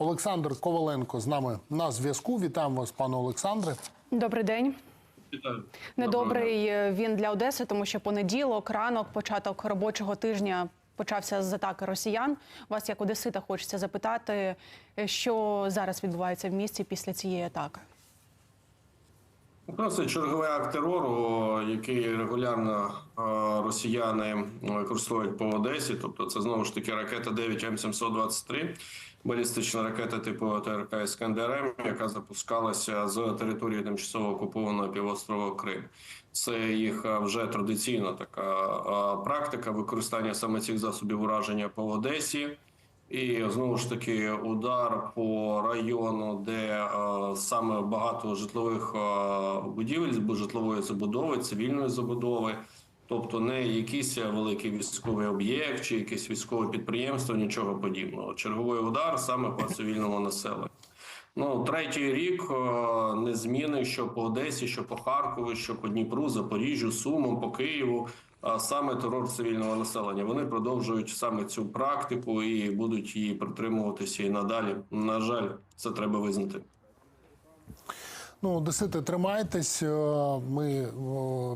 Олександр Коваленко з нами на зв'язку. Вітаємо вас, пане Олександре. Добрий день. Вітаю. Недобрий е, він для Одеси, тому що понеділок, ранок, початок робочого тижня почався з атаки росіян. Вас як Одесита хочеться запитати, е, що зараз відбувається в місті після цієї атаки. Ну, Це черговий акт терору, який регулярно е, росіяни використовують по Одесі. Тобто, це знову ж таки ракета 9 М723, балістична ракета типу ТРК «Іскандер-М», яка запускалася з території тимчасово окупованого півострова Крим. Це їх е, вже традиційна така е, практика використання саме цих засобів ураження по Одесі. І знову ж таки удар по району, де е, саме багато житлових е, будівель, житлової забудови, цивільної забудови, тобто не якийсь великий військовий об'єкт чи якесь військове підприємство, нічого подібного. Черговий удар саме по цивільному населенню. Ну, третій рік е, не зміни, що по Одесі, що по Харкову, що по Дніпру, Запоріжжю, Сумам, по Києву. А саме терор цивільного населення. Вони продовжують саме цю практику і будуть її притримуватися і надалі. На жаль, це треба визнати. Ну, Одесити, тримайтесь. е, Ми е,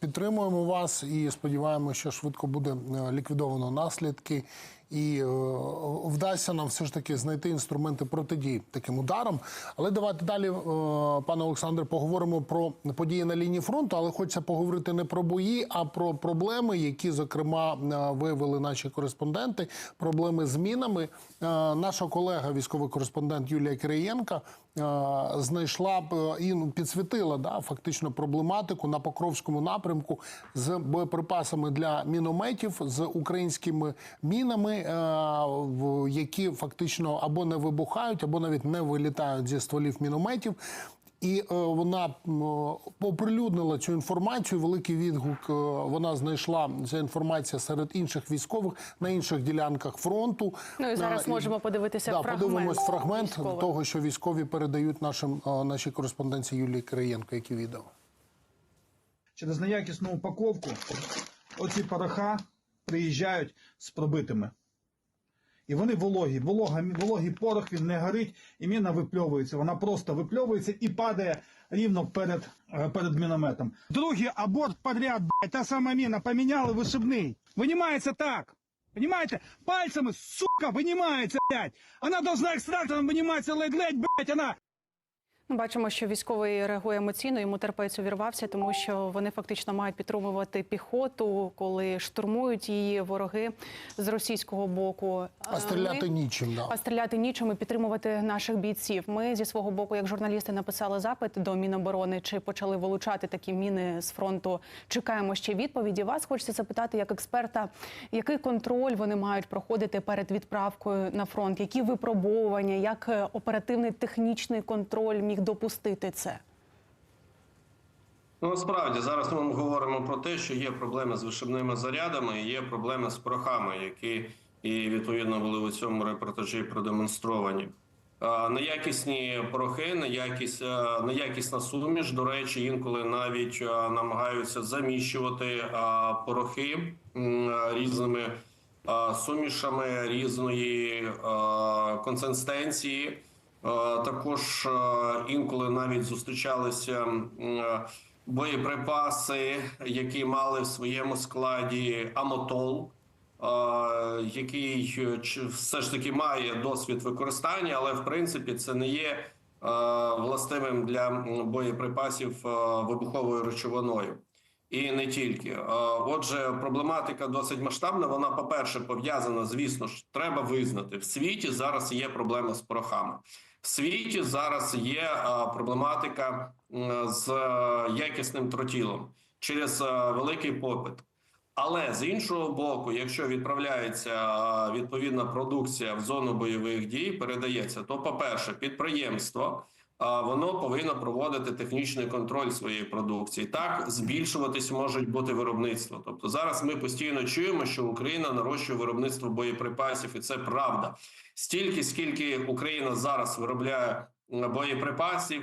підтримуємо вас і сподіваємося, що швидко буде е, ліквідовано наслідки. І е, вдасться нам все ж таки знайти інструменти протидії таким ударам. Але давайте далі, е, пане Олександре, поговоримо про події на лінії фронту. Але хочеться поговорити не про бої, а про проблеми, які зокрема е, виявили наші кореспонденти. Проблеми з мінами. Наша колега, військовий кореспондент Юлія Кириєнка, знайшла б е, і ну, підсвітила да, фактично проблематику на Покровському напрямку з боєприпасами для мінометів, з українськими мінами, е, які фактично або не вибухають, або навіть не вилітають зі стволів мінометів. І е, вона оприлюднила цю інформацію. Великий відгук е, вона знайшла ця інформація серед інших військових на інших ділянках фронту. Ну і зараз Е, можемо подивитися да, фрагмент. подивимось фрагмент військових. того, що військові передають нашим е, нашій кореспонденції Юлії Кириєнко, які відео. через неякісну упаковку оці пороха приїжджають з пробитими. І вони вологі. Волога, вологий порох він не горить, і міна випльовується. Вона просто випльовується і падає рівно перед, е, перед мінометом. Другий аборт подряд, блядь, та сама міна, поміняли вишибний. Винімається так. Понимаете? Пальцами, сука, винімається. блядь. Вона должна екстрактором виниматися ледь-ледь, блядь, вона Ну, Бачимо, що військовий реагує емоційно, йому терпець увірвався, тому що вони фактично мають підтримувати піхоту, коли штурмують її вороги з російського боку. А стріляти Ми- нічим. Да. А стріляти нічим і підтримувати наших бійців. Ми зі свого боку, як журналісти, написали запит до Міноборони, чи почали вилучати такі міни з фронту. Чекаємо ще відповіді. Вас хочеться запитати, як експерта, який контроль вони мають проходити перед відправкою на фронт, які випробовування, як е, оперативний технічний контроль міг допустити це. Ну, насправді зараз ми говоримо про те, що є проблеми з вишибними зарядами, є проблеми з порохами, які і відповідно були у цьому репортажі продемонстровані. Неякісні порохи, неякість, а, неякісна суміш. До речі, інколи навіть а, намагаються заміщувати а, порохи різними сумішами різної консистенції. Е, Також е, інколи навіть зустрічалися е, боєприпаси, які мали в своєму складі амотол, який все ж таки має досвід використання, але в принципі це не є властивим для боєприпасів вибуховою речовиною. І не тільки. Отже, проблематика досить масштабна. Вона, по-перше, пов'язана, звісно ж, треба визнати. В світі зараз є проблема з порохами. В світі зараз є е, проблематика з е, якісним тротілом через е, великий попит. Але з іншого боку, якщо відправляється відповідна продукція в зону бойових дій, передається, то, по-перше, підприємство а, воно повинно проводити технічний контроль своєї продукції. Так збільшуватись можуть бути виробництво. Тобто зараз ми постійно чуємо, що Україна нарощує виробництво боєприпасів, і це правда. Стільки, скільки Україна зараз виробляє боєприпасів.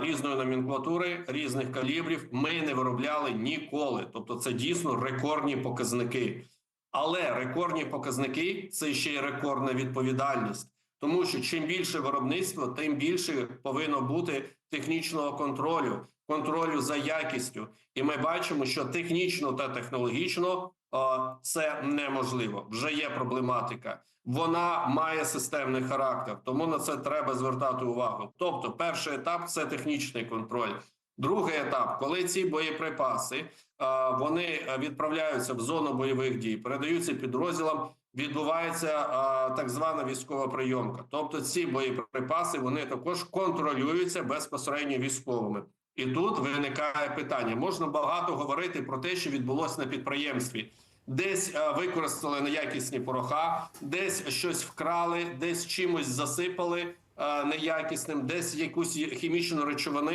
Різної номенклатури, різних калібрів ми не виробляли ніколи. Тобто, це дійсно рекордні показники. Але рекордні показники це ще й рекордна відповідальність. Тому що чим більше виробництво, тим більше повинно бути технічного контролю, контролю за якістю. І ми бачимо, що технічно та технологічно а, це неможливо. Вже є проблематика. Вона має системний характер, тому на це треба звертати увагу. Тобто, перший етап це технічний контроль. Другий етап, коли ці боєприпаси вони відправляються в зону бойових дій, передаються підрозділам. Відбувається а, так звана військова прийомка. Тобто, ці боєприпаси вони також контролюються безпосередньо військовими. І тут виникає питання: можна багато говорити про те, що відбулося на підприємстві. Десь використали неякісні пороха, десь щось вкрали, десь чимось засипали неякісним, десь якусь хімічну речовину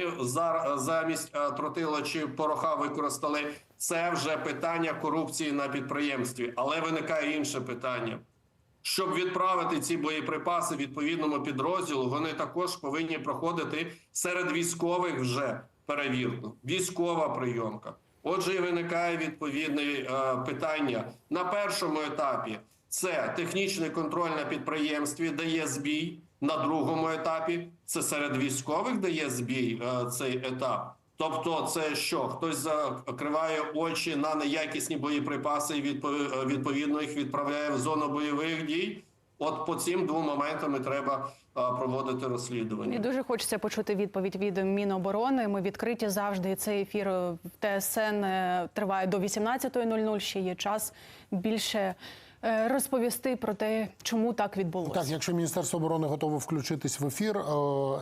замість е, тротила чи пороха використали. Це вже питання корупції на підприємстві, але виникає інше питання. Щоб відправити ці боєприпаси відповідному підрозділу, вони також повинні проходити серед військових вже перевірку. Військова прийомка. Отже, і виникає відповідне е, питання на першому етапі. Це технічний контроль на підприємстві, дає збій. На другому етапі це серед військових дає збій е, цей етап. Тобто, це що хтось закриває очі на неякісні боєприпаси і відповідно їх відправляє в зону бойових дій. От по цим двом моментам і треба а, проводити розслідування. І дуже хочеться почути відповідь від Міноборони. Ми відкриті завжди. Цей ефір в ТСН е, триває до 18.00. Ще є час більше е, розповісти про те, чому так відбулося. Так, якщо Міністерство оборони готове включитись в ефір е,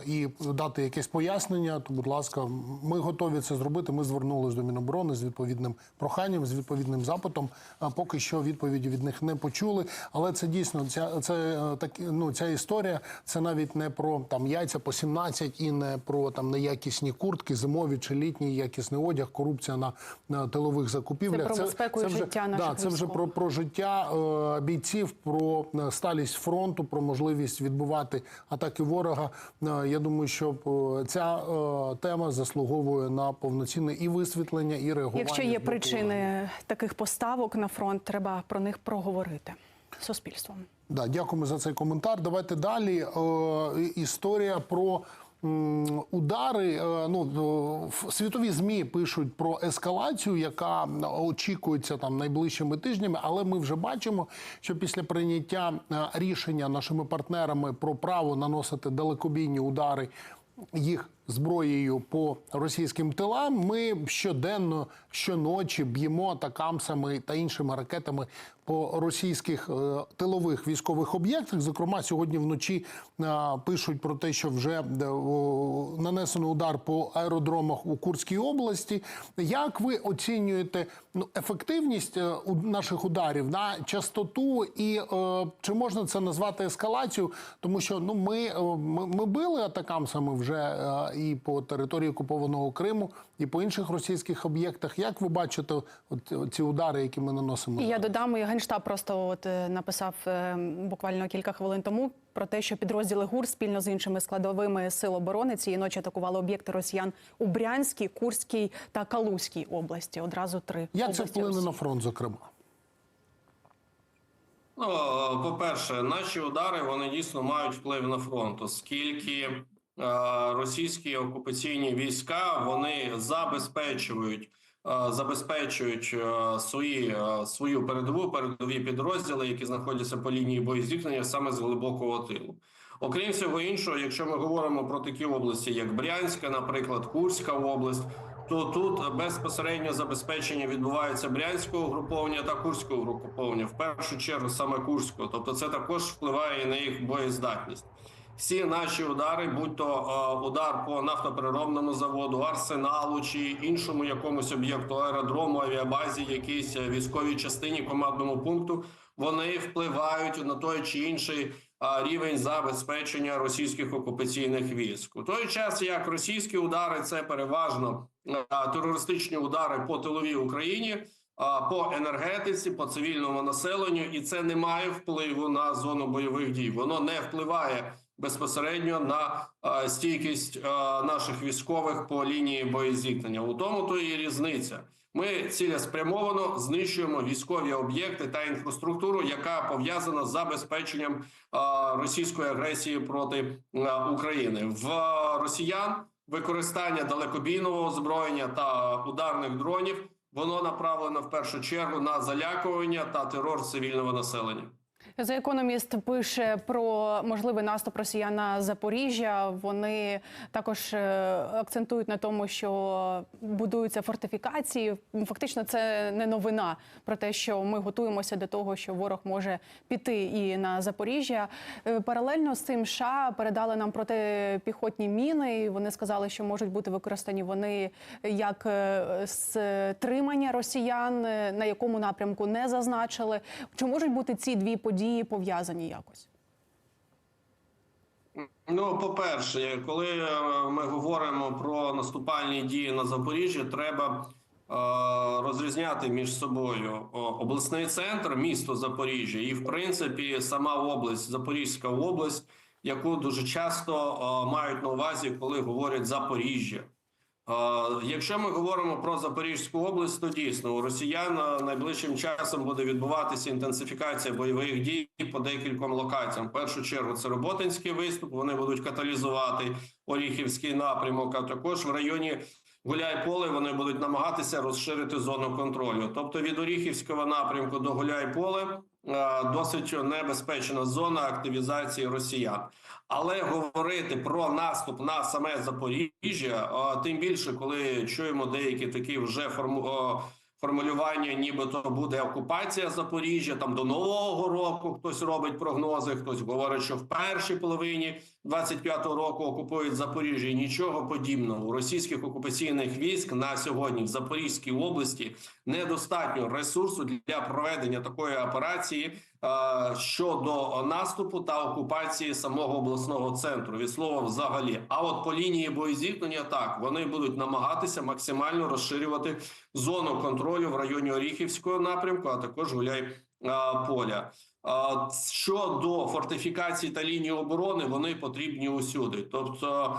і дати якесь пояснення, то будь ласка, ми готові це зробити. Ми звернулись до Міноборони з відповідним проханням, з відповідним запитом. А поки що відповіді від них не почули. Але це дійсно ця це е, так, ну ця історія. Це навіть не про там яйця по 17 і не про там неякісні куртки, зимові чи літній якісний одяг, корупція на, на тилових закупівлях. Це про безпеку і вже, життя да, наших це вже про, про життя е, бійців, про е, сталість фронту, про можливість відбувати атаки ворога. Е, я думаю, що е, ця е, тема заслуговує на повноцінне і висвітлення, і реагування. Якщо є причини таких поставок на фронт, треба про них проговорити суспільством. Да, дякуємо за цей коментар. Давайте далі. Е, історія про. Удари, е, ну е, світові змі пишуть про ескалацію, яка очікується там найближчими тижнями. Але ми вже бачимо, що після прийняття е, рішення нашими партнерами про право наносити далекобійні удари їх зброєю по російським тилам. Ми щоденно, щоночі б'ємо атакамсами та іншими ракетами по російських е, тилових військових об'єктах. Зокрема, сьогодні вночі е, пишуть про те, що вже е, нанесено удар по аеродромах у Курській області. Як ви оцінюєте ну, ефективність наших ударів на частоту, і чи можна це назвати ескалацією? Тому що ну ми, ми, ми били атакамсами вже і по території окупованого Криму, і по інших російських об'єктах. Як ви бачите от, ці удари, які ми наносимо? І я додам, і генштаб просто от е, написав е, буквально кілька хвилин тому про те, що підрозділи ГУР спільно з іншими складовими сил оборони цієї ночі атакували об'єкти росіян у Брянській, Курській та Калузькій області. Одразу три Як це вплине на фронт, зокрема? Ну, по-перше, наші удари вони дійсно мають вплив на фронт, оскільки е, російські окупаційні війська вони забезпечують. е, Забезпечують е, свої е, свою передову передові підрозділи, які знаходяться по лінії боєзіткнення саме з глибокого тилу. Окрім всього іншого, якщо ми говоримо про такі області, як Брянська, наприклад, Курська область, то тут безпосередньо забезпечення відбувається брянського угруповання та курського угруповання, в першу чергу саме курського. Тобто, це також впливає на їх боєздатність. Всі наші удари, будь то е, удар по нафтопереробному заводу, арсеналу чи іншому якомусь об'єкту аеродрому, авіабазі, якійсь е, військовій частині командному пункту, вони впливають на той чи інший а, рівень забезпечення російських окупаційних військ. У той час як російські удари це переважно терористичні удари по тиловій Україні. По енергетиці, по цивільному населенню, і це не має впливу на зону бойових дій. Воно не впливає безпосередньо на стійкість наших військових по лінії боєзіткнення. У тому то і різниця. Ми цілеспрямовано знищуємо військові об'єкти та інфраструктуру, яка пов'язана з забезпеченням російської агресії проти України. В росіян використання далекобійного озброєння та ударних дронів воно направлено в першу чергу на залякування та терор цивільного населення. За економіст пише про можливий наступ росіян на Запоріжжя. Вони також е, акцентують на тому, що будуються фортифікації. Фактично, це не новина про те, що ми готуємося до того, що ворог може піти і на Запоріжжя. Е, Паралельно з цим США передали нам протипіхотні міни. і Вони сказали, що можуть бути використані вони як е, стримання росіян, на якому напрямку не зазначили. Чи можуть бути ці дві події пов'язані якось? Ну, по-перше, коли е, ми говоримо про наступальні дії на Запоріжжі, треба е, розрізняти між собою обласний центр, місто Запоріжжя, і в принципі сама область, Запорізька область, яку дуже часто е, мають на увазі, коли говорять Запоріжжя. Якщо ми говоримо про Запорізьку область, то дійсно у росіян найближчим часом буде відбуватися інтенсифікація бойових дій по декільком локаціям. В першу чергу це Роботинський виступ. Вони будуть каталізувати Оріхівський напрямок. А також в районі Гуляйполе вони будуть намагатися розширити зону контролю. Тобто від Оріхівського напрямку до Гуляйполе досить небезпечна зона активізації росіян. Але говорити про наступ на саме Запоріжжя, е, тим більше, коли чуємо деякі такі вже форму. е, Формулювання, нібито буде окупація Запоріжжя там до нового року. Хтось робить прогнози, хтось говорить, що в першій половині 25-го року окупують Запоріжжя. Нічого подібного у російських окупаційних військ на сьогодні в Запорізькій області недостатньо ресурсу для проведення такої операції е, щодо наступу та окупації самого обласного центру. Від слова взагалі. А от по лінії боєзіткнення так вони будуть намагатися максимально розширювати зону контролю в районі Оріхівського напрямку, а також гуляй е, поля. Щодо фортифікацій та лінії оборони, вони потрібні усюди. Тобто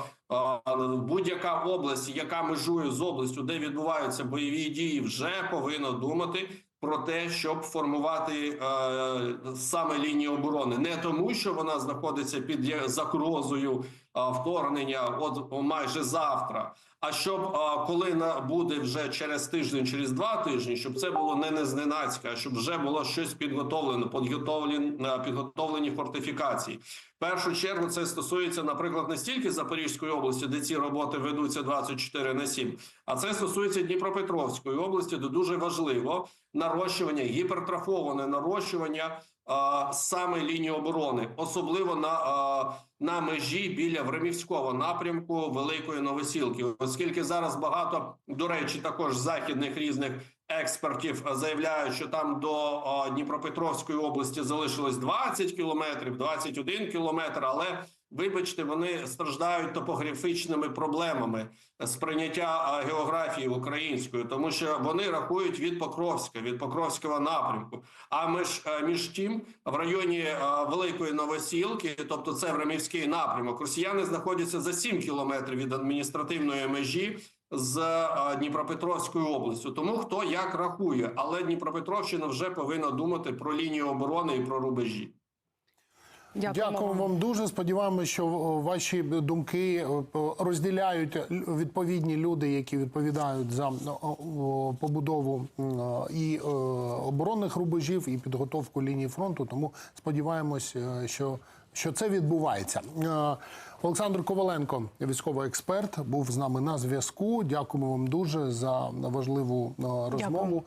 будь-яка область, яка межує з областю, де відбуваються бойові дії, вже повинна думати про те, щоб формувати е, саме лінію оборони, не тому, що вона знаходиться під загрозою вторгнення, от майже завтра. А щоб коли на буде вже через тиждень, через два тижні, щоб це було не незненацька, щоб вже було щось підготовлено, підготовлені, е, підготовлені фортифікації. В першу чергу це стосується, наприклад, не стільки Запорізької області, де ці роботи ведуться 24 на 7, а це стосується Дніпропетровської області, де дуже важливо нарощування, гіпертрофоване нарощування саме лінії оборони, особливо на, на межі біля Времівського напрямку Великої Новосілки, оскільки зараз багато до речі, також західних різних експертів заявляють, що там до Дніпропетровської області залишилось 20 кілометрів, 21 кілометр, але Вибачте, вони страждають топографічними проблемами сприйняття географії української, тому що вони рахують від Покровська, від Покровського напрямку. А між, е, між тим, в районі е, Великої Новосілки, тобто це Времівський напрямок, росіяни знаходяться за 7 кілометрів від адміністративної межі з е, Дніпропетровською областю. Тому хто як рахує, але Дніпропетровщина вже повинна думати про лінію оборони і про рубежі. Дякуємо Дякую вам дуже. Сподіваємося, що ваші думки розділяють відповідні люди, які відповідають за побудову і е, оборонних рубежів, і підготовку лінії фронту. Тому сподіваємось, е, що, що це відбувається. Е, Олександр Коваленко, військовий експерт, був з нами на зв'язку. Дякуємо вам дуже за важливу е, розмову.